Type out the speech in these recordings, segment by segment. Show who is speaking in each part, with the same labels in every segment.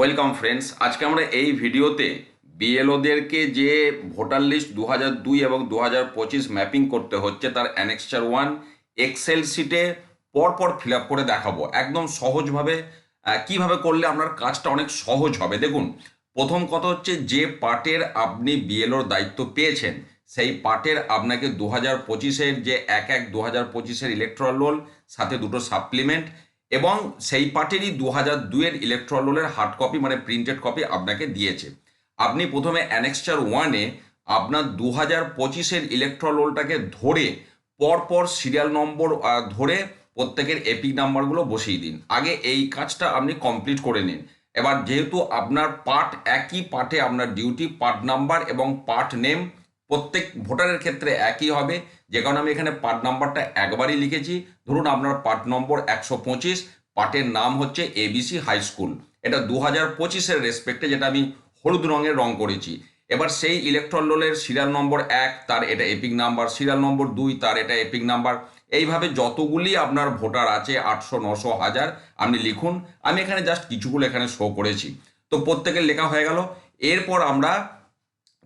Speaker 1: Welcome friends, আজকে আমরা এই ভিডিওতে বিএলওদেরকে যে ভোটার লিস্ট দু দুই এবং দু পঁচিশ ম্যাপিং করতে হচ্ছে, তার অ্যানেক্সচার ওয়ান এক্সেল শিটে পরপর ফিল আপ করে দেখাবো। একদম সহজভাবে কীভাবে করলে আপনার কাজটা অনেক সহজ হবে। দেখুন, প্রথম কথা হচ্ছে যে পার্টের আপনি বিএলওর দায়িত্ব পেয়েছেন, সেই পার্টের আপনাকে দু হাজার পঁচিশের যে এক এক দু হাজার পঁচিশের ইলেকট্রাল রোল সাথে দুটো সাপ্লিমেন্ট এবং সেই পার্টেরই দু হাজার দুইয়ের ইলেকট্রাল রোলের হার্ড কপি মানে প্রিন্টেড কপি আপনাকে দিয়েছে। আপনি প্রথমে অ্যানেক্সচার ওয়ানে আপনার দু হাজার পঁচিশের ইলেকট্রাল রোলটাকে ধরে পরপর সিরিয়াল নম্বর ধরে প্রত্যেকের এপিক নাম্বারগুলো বসিয়ে দিন। আগে এই কাজটা আপনি কমপ্লিট করে নিন। এবার যেহেতু আপনার পার্ট একই পার্টে আপনার ডিউটি পার্ট নাম্বার এবং পার্ট নেম প্রত্যেক ভোটারের ক্ষেত্রে একই হবে যে কারণে আমি এখানে পার্ট নাম্বারটা একবারই লিখেছি। ধরুন আপনার পার্ট নম্বর একশো পঁচিশ পার্টের নাম হচ্ছে এবিসি হাই স্কুল এটা দু হাজার পঁচিশের রেসপেক্টে যেটা আমি হলুদ রঙের রং করেছি। এবার সেই ইলেকট্রন রোলের সিরিয়াল নম্বর এক, তার এটা এপিক নাম্বার সিরিয়াল নম্বর দুই, তার এটা এপিক নাম্বার এইভাবে যতগুলি আপনার ভোটার আছে, আটশো, নশো, হাজার, আপনি লিখুন। আমি এখানে জাস্ট কিছুগুলো এখানে শো করেছি। তো প্রত্যেকের লেখা হয়ে গেল। এরপর আমরা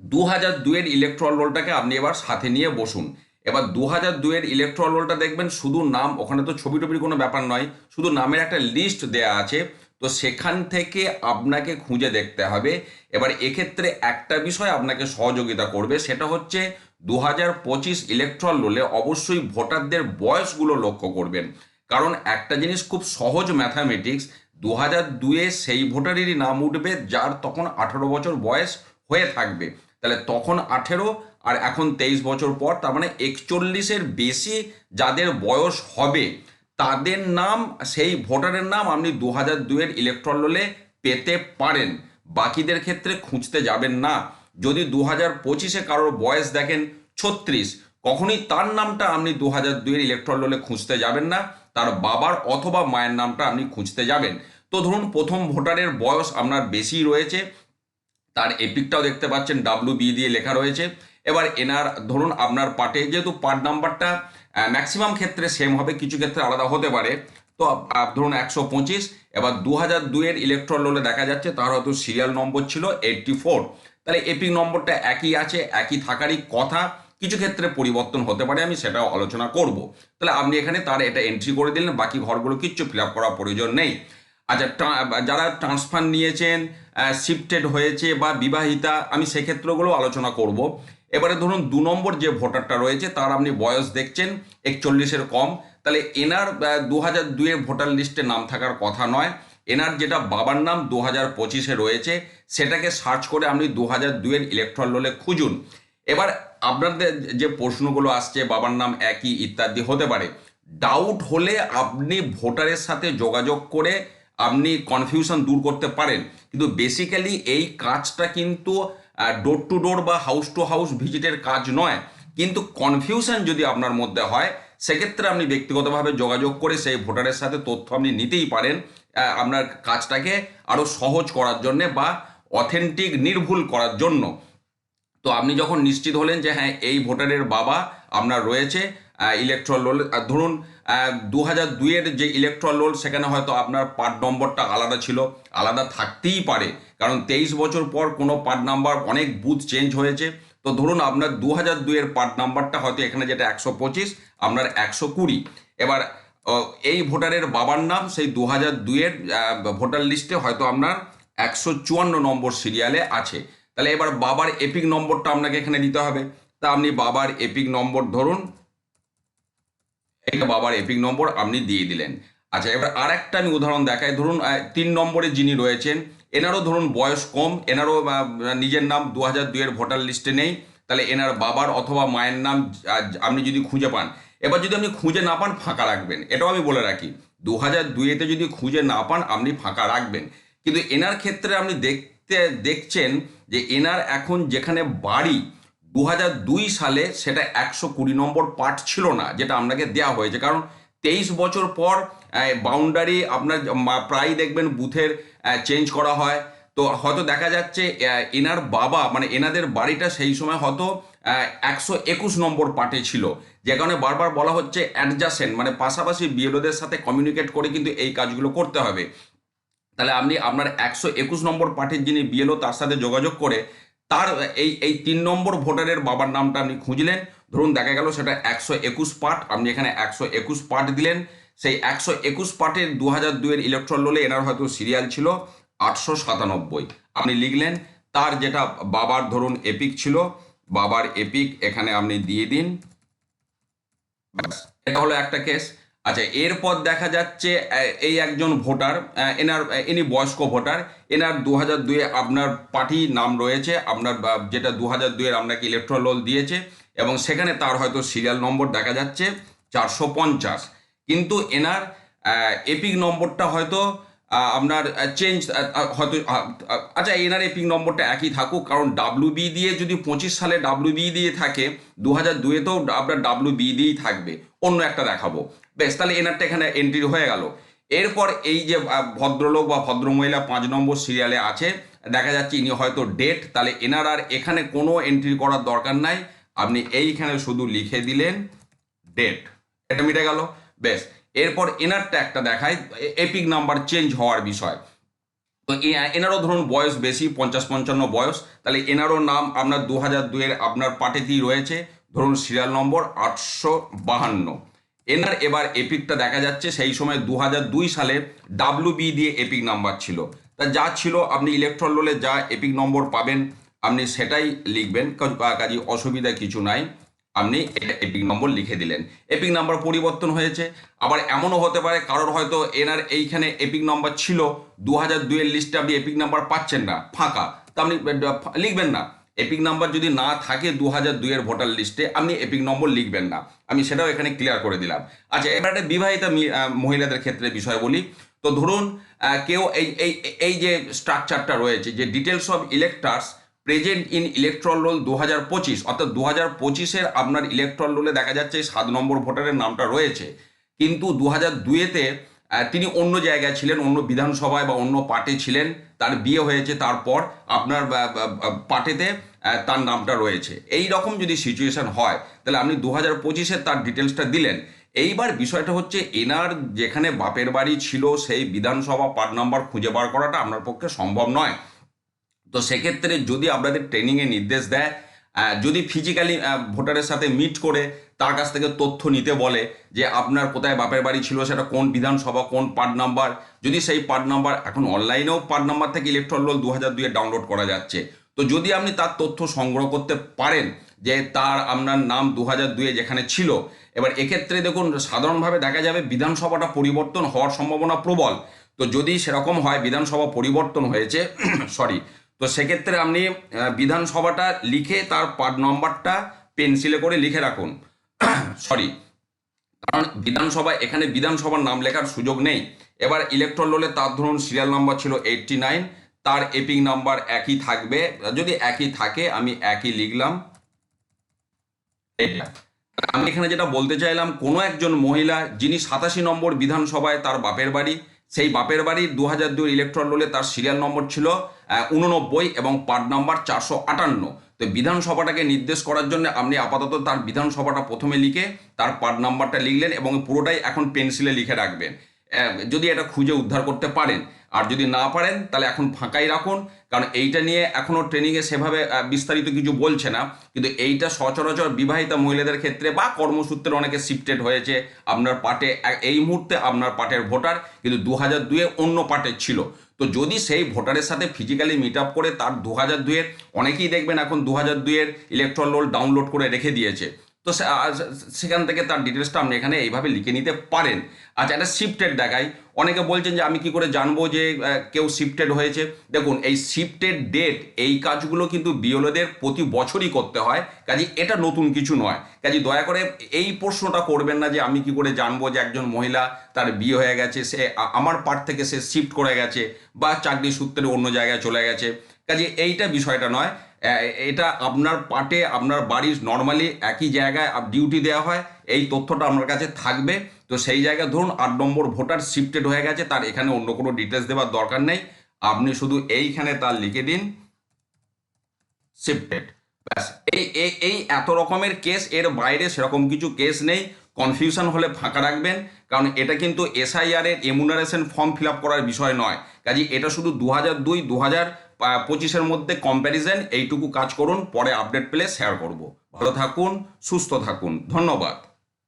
Speaker 1: দু হাজার দুয়ের ইলেকট্রল রোলটাকে আপনি এবার সাথে নিয়ে বসুন। এবার দু হাজার দুয়ের ইলেকট্রল রোলটা দেখবেন, শুধু নাম, ওখানে তো ছবি টবির কোনো ব্যাপার নয়, শুধু নামের একটা লিস্ট দেয়া আছে, তো সেখান থেকে আপনাকে খুঁজে দেখতে হবে। এবার এক্ষেত্রে একটা বিষয় আপনাকে সহযোগিতা করবে, সেটা হচ্ছে দু হাজার পঁচিশ ইলেকট্রল রোলে অবশ্যই ভোটারদের বয়সগুলো লক্ষ্য করবেন। কারণ একটা জিনিস খুব সহজ ম্যাথামেটিক্স দু হাজার দুয়ে সেই ভোটারেরই নাম উঠবে, যার তখন আঠেরো বছর বয়স হয়ে থাকবে। তাহলে তখন আঠেরো আর এখন তেইশ বছর পর, তার মানে একচল্লিশের বেশি যাদের বয়স হবে, তাদের নাম, সেই ভোটারের নাম আপনি দু হাজার দুয়ের ইলেকট্রল রোলে পেতে পারেন। বাকিদের ক্ষেত্রে খুঁজতে যাবেন না। যদি দু হাজার পঁচিশে কারোর বয়স দেখেন ছত্রিশ, কখনই তার নামটা আপনি দু হাজার দুইয়ের ইলেকট্রল রোলে খুঁজতে যাবেন না। তার বাবার অথবা মায়ের নামটা আপনি খুঁজতে যাবেন। তো ধরুন প্রথম ভোটারের বয়স আপনার বেশি রয়েছে, তার এপিকটাও দেখতে পাচ্ছেন ডাব্লু বি দিয়ে লেখা রয়েছে। এবার এনার, ধরুন আপনার পার্টে যেহেতু পার্ট নাম্বারটা ম্যাক্সিমাম ক্ষেত্রে সেম হবে, কিছু ক্ষেত্রে আলাদা হতে পারে। তো ধরুন একশো পঁচিশ, এবার দু হাজার দুইয়ের ইলেকট্রল রোলে দেখা যাচ্ছে, তার হয়তো সিরিয়াল নম্বর ছিল এইটটি ফোর তাহলে এপিক নম্বরটা একই আছে, একই থাকারই কথা, কিছু ক্ষেত্রে পরিবর্তন হতে পারে, আমি সেটাও আলোচনা করব। তাহলে আপনি এখানে তার এটা এন্ট্রি করে দিলেন, বাকি ঘরগুলো কিচ্ছু ফিল আপ করার প্রয়োজন নেই। আচ্ছা যারা ট্রান্সফার নিয়েছেন শিফটেড হয়েছে বা বিবাহিতা, আমি সেক্ষেত্রগুলো আলোচনা করব। এবারে ধরুন দু নম্বর যে ভোটারটা রয়েছে, তার আপনি বয়স দেখছেন, একচল্লিশের কম। তাহলে এনার দু হাজার দুইয়ের ভোটার লিস্টে নাম থাকার কথা নয়। এনার যেটা বাবার নাম দু হাজার পঁচিশে রয়েছে, সেটাকে সার্চ করে আপনি দু হাজার দুইয়ের ইলেকট্রল রোলে খুঁজুন। এবার আপনাদের যে প্রশ্নগুলো আসছে, বাবার নাম একই ইত্যাদি হতে পারে। ডাউট হলে আপনি ভোটারের সাথে যোগাযোগ করে আপনি কনফিউশন দূর করতে পারেন। কিন্তু বেসিক্যালি এই কাজটা কিন্তু ডোর টু ডোর বা হাউস টু হাউস ভিজিটের কাজ নয়। কিন্তু কনফিউশন যদি আপনার মধ্যে হয়, সেক্ষেত্রে আপনি ব্যক্তিগতভাবে যোগাযোগ করে সেই ভোটারের সাথে তথ্য আপনি নিতেই পারেন আপনার কাজটাকে আরও সহজ করার জন্যে বা অথেন্টিক নির্ভুল করার জন্য। তো আপনি যখন নিশ্চিত হলেন যে হ্যাঁ এই ভোটারের বাবা আপনার রয়েছে ইলেকট্রল রোল ধরুন দু হাজার দুইয়ের যে ইলেকট্রল রোল সেখানে হয়তো আপনার পার্ট নম্বরটা আলাদা ছিল। আলাদা থাকতেই পারে। কারণ তেইশ বছর পর কোনো পার্ট নাম্বার অনেক বুথ চেঞ্জ হয়েছে। তো ধরুন, আপনার দু হাজার দুইয়ের পার্ট নাম্বারটা হয়তো এখানে যেটা একশো পঁচিশ, আপনার একশো কুড়ি। এবার এই ভোটারের বাবার নাম, সেই দু হাজার দুইয়ের ভোটার লিস্টে হয়তো আপনার একশো চুয়ান্ন নম্বর সিরিয়ালে আছে। তাহলে এবার বাবার এপিক নম্বরটা আপনাকে এখানে দিতে হবে। তা আপনি বাবার এপিক নম্বর ধরুন এটা বাবার এপিক নম্বর আপনি দিয়ে দিলেন। আচ্ছা এবার আর একটা আমি উদাহরণ দেখাই। ধরুন তিন নম্বরে যিনি রয়েছেন, এনারও ধরুন বয়স কম, এনারও নিজের নাম দু হাজার দুইয়ের ভোটার লিস্টে নেই, তাহলে এনার বাবার অথবা মায়ের নাম আপনি যদি খুঁজে পান, এবার যদি আপনি খুঁজে না পান, ফাঁকা রাখবেন। এটাও আমি বলে রাখি দু হাজার দুইয়েতে যদি খুঁজে না পান, আপনি ফাঁকা রাখবেন। কিন্তু এনার ক্ষেত্রে আপনি দেখতে, দেখছেন যে এনার এখন যেখানে বাড়ি দু সালে সেটা একশো কুড়ি নম্বর পার্ট ছিল না, যেটা আপনাকে দেওয়া হয়েছে। কারণ তেইশ বছর পর বাউন্ডারি আপনার প্রায় দেখবেন বুথের চেঞ্জ করা হয়। তো হয়তো দেখা যাচ্ছে এনার বাবা মানে এনাদের বাড়িটা সেই সময় হয়তো একশো একুশ নম্বর পার্টে ছিল। যে কারণে বারবার বলা হচ্ছে অ্যাডজাসেন্ট মানে পাশাপাশি বিএলওদের সাথে কমিউনিকেট করে কিন্তু এই কাজগুলো করতে হবে। তাহলে আপনি আপনার একশো একুশ নম্বর পার্টির যিনি বিএলও তার সাথে যোগাযোগ করে তার এই এই তিন নম্বর ভোটারের বাবার নামটা আপনি খুঁজলেন। ধরুন, দেখা গেল সেটা একশো একুশ পার্ট। আপনি এখানে একশো একুশ পার্ট দিলেন। সেই একশো একুশ পার্টের দু হাজার দুইয়ের ইলেকট্রল রোলে এনার হয়তো সিরিয়াল ছিল আটশো সাতানব্বই। আপনি লিখলেন, তার যেটা বাবার ধরুন এপিক ছিল, বাবার এপিক এখানে আপনি দিয়ে দিন। এটা হলো একটা কেস আচ্ছা এরপর দেখা যাচ্ছে এই একজন ভোটার এনার ইনি বয়স্ক ভোটার, এনার দু হাজার দুয়ে আপনার পার্টি নাম রয়েছে, আপনার যেটা দু হাজার দুয়ের আপনাকে ইলেকট্রোল রোল দিয়েছে, এবং সেখানে তার হয়তো সিরিয়াল নম্বর দেখা যাচ্ছে, চারশো পঞ্চাশ। কিন্তু এনার এপিক নম্বরটা হয়তো আপনার চেঞ্জ হয়তো আচ্ছা এনার এপিক নম্বরটা একই থাকুক, কারণ ডাব্লিউ বি দিয়ে যদি পঁচিশ সালে ডাব্লিউ বি দিয়ে থাকে দু হাজার দুয়েতেও আপনার ডাব্লিউ বি দিয়েই থাকবে। অন্য একটা দেখাবো। বেশ, তাহলে এনারটা এখানে এন্ট্রি হয়ে গেল। এরপর এই যে ভদ্রলোক বা ভদ্রমহিলা পাঁচ নম্বর সিরিয়ালে আছে, দেখা যাচ্ছে ইনি হয়তো ডেট তাহলে এনার আর এখানে কোনো এন্ট্রি করার দরকার নাই। আপনি এইখানে শুধু লিখে দিলেন ডেট এটা মিটে গেল। বেশ এরপর এনারটা একটা দেখায় এপিক নাম্বার চেঞ্জ হওয়ার বিষয়। তো এনারও ধরুন বয়স বেশি, পঞ্চাশ পঞ্চান্ন বয়স, তাহলে এনারও নাম আপনার দু হাজার দুয়ের আপনার পার্টিতেই রয়েছে, ধরুন সিরিয়াল নম্বর আটশো বাহান্ন। এনার এবার এপিকটা দেখা যাচ্ছে, সেই সময় দু দুই সালে ডাব্লু বি দিয়ে এপিক নাম্বার ছিল। তা যা ছিল, আপনি ইলেকট্রল রোলে যা এপিক নম্বর পাবেন, আপনি সেটাই লিখবেন কাজে অসুবিধা কিছু নাই। আপনি এপিক নম্বর লিখে দিলেন। এপিক নাম্বার পরিবর্তন হয়েছে। আবার এমনও হতে পারে, কারোর হয়তো এনার এইখানে এপিক নাম্বার ছিল দু হাজার দুইয়ের লিস্টে আপনি এপিক নাম্বার পাচ্ছেন না, ফাঁকা। তা আপনি লিখবেন না। এপিক নাম্বার যদি না থাকে দু হাজার দুইয়ের ভোটার লিস্টে আপনি এপিক নম্বর লিখবেন না। আমি সেটাও এখানে ক্লিয়ার করে দিলাম। আচ্ছা এবার একটা বিবাহিতা মহিলাদের ক্ষেত্রে বিষয় বলি। তো ধরুন কেউ এই এই এই যে স্ট্রাকচারটা রয়েছে, যে details of electors present in electoral roll দু হাজার পঁচিশ, অর্থাৎ দু হাজার পঁচিশের আপনার ইলেকট্রল রোলে দেখা যাচ্ছে সাত নম্বর ভোটারের নামটা রয়েছে। কিন্তু দু হাজার দুয়েতে তিনি অন্য জায়গায় ছিলেন, অন্য বিধানসভায় বা অন্য পার্টে ছিলেন, তার বিয়ে হয়েছে, তারপর আপনার পার্টিতে তার নামটা রয়েছে। এই রকম যদি সিচুয়েশন হয়, তাহলে আপনি দু হাজার পঁচিশে তার ডিটেলসটা দিলেন। এইবার বিষয়টা হচ্ছে, এনার যেখানে বাপের বাড়ি ছিল, সেই বিধানসভা পার্ট নাম্বার খুঁজে বার করাটা আপনার পক্ষে সম্ভব নয়। তো সেক্ষেত্রে যদি আপনাদের ট্রেনিংয়ে নির্দেশ দেয় যদি ফিজিক্যালি ভোটারের সাথে মিট করে তার কাছ থেকে তথ্য নিতে বলে যে আপনার কোথায় বাপের বাড়ি ছিল, সেটা কোন বিধানসভা, কোন পার্ট নাম্বার, যদি সেই পার্ট নাম্বার, এখন অনলাইনেও পার্ট নাম্বার থেকে ইলেকট্রন রোল দু হাজার দুয়ে ডাউনলোড করা যাচ্ছে। তো যদি আপনি তার তথ্য সংগ্রহ করতে পারেন যে তার, আপনার নাম দু হাজার দুয়ে যেখানে ছিল, এবার এক্ষেত্রে দেখুন, সাধারণভাবে দেখা যাবে বিধানসভাটা পরিবর্তন হওয়ার সম্ভাবনা প্রবল। তো যদি সেরকম হয়, বিধানসভা পরিবর্তন হয়েছে সরি তো সেক্ষেত্রে আপনি বিধানসভাটা লিখে তার পার্ট নম্বরটা পেন্সিলে করে লিখে রাখুন। সরি। কারণ বিধানসভা এখানে বিধানসভার নাম লেখার সুযোগ নেই। এবার ইলেকট্রল রোলে তার ধরুন সিরিয়াল নাম্বার ছিল এইটটি নাইন তার এপিক নাম্বার একই থাকবে। যদি একই থাকে, আমি একই লিখলাম। এটা। আমি এখানে যেটা বলতে চাইলাম, কোনো একজন মহিলা যিনি সাতাশি নম্বর বিধানসভায় তার বাপের বাড়ি, সেই বাপের বাড়ি দু হাজার দুই ইলেকট্রন রোলে তার সিরিয়াল নম্বর ছিল উননব্বই এবং পার্ট নাম্বার চারশো আটান্ন। তো বিধানসভাটাকে নির্দেশ করার জন্য আপনি আপাতত তার বিধানসভাটা প্রথমে লিখে তার পার্ট নাম্বারটা লিখলেন এবং পুরোটাই এখন পেন্সিলে লিখে রাখবেন। যদি এটা খুঁজে উদ্ধার করতে পারেন। আর যদি না পারেন, তাহলে এখন ফাঁকাই রাখুন। কারণ এইটা নিয়ে এখনও ট্রেনিংয়ে সেভাবে বিস্তারিত কিছু বলছে না। কিন্তু এইটা সচরাচর বিবাহিতা মহিলাদের ক্ষেত্রে বা কর্মসূত্রে অনেকে শিফটেড হয়েছে। আপনার পার্টে, এই মুহূর্তে আপনার পার্টের ভোটার। কিন্তু দু হাজার দুয়ে অন্য পার্টের ছিল। তো যদি সেই ভোটারের সাথে ফিজিক্যালি মিট আপ করে তার দু হাজার দুয়ের অনেকেই দেখবেন এখন দু হাজার দুয়ের ইলেকট্রল রোল ডাউনলোড করে রেখে দিয়েছে। তো সেখান থেকে তার ডিটেলসটা আপনি এখানে এইভাবে লিখে নিতে পারেন। আচ্ছা একটা শিফটেড দেখাই। অনেকে বলছেন যে আমি কি করে জানব যে কেউ শিফটেড হয়েছে? দেখুন, এই শিফটেড ডেট এই কাজগুলো কিন্তু বিওলোদের প্রতি বছরই করতে হয়। কাজে এটা নতুন কিছু নয়। কাজে দয়া করে এই প্রশ্নটা করবেন না যে আমি কি করে জানব যে একজন মহিলা তার বিয়ে হয়ে গেছে, সে আমার পার্ট থেকে সে শিফট করে গেছে বা চাকরি সূত্রে অন্য জায়গায় চলে গেছে। কাজে এইটা বিষয়টা নয়। এটা আপনার পার্টে আপনার বাড়ির নর্মালি একই জায়গায় ডিউটি দেওয়া হয়। এই তথ্যটা আপনার কাছে থাকবে। তো সেই জায়গায় ধরুন আট নম্বর ভোটার শিফটেড হয়ে গেছে, তার এখানে অন্য কোনো ডিটেলস দেওয়ার দরকার নেই। আপনি শুধু এইখানে তার লিখে দিন শিফটেড ব্যাস, এই এই এত রকমের কেস এর বাইরে সেরকম কিছু কেস নেই। কনফিউশন হলে ফাঁকা রাখবেন, কারণ এটা কিন্তু এসআইআর এর এমুনারেশন ফর্ম ফিল করার বিষয় নয়। কাজে এটা শুধু দু হাজার দুই দু হাজার পঁচিশের মধ্যে কম্প্যারিজন এইটুকু কাজ করুন, পরে আপডেট পেলে শেয়ার করব। ভালো থাকুন, সুস্থ থাকুন। ধন্যবাদ।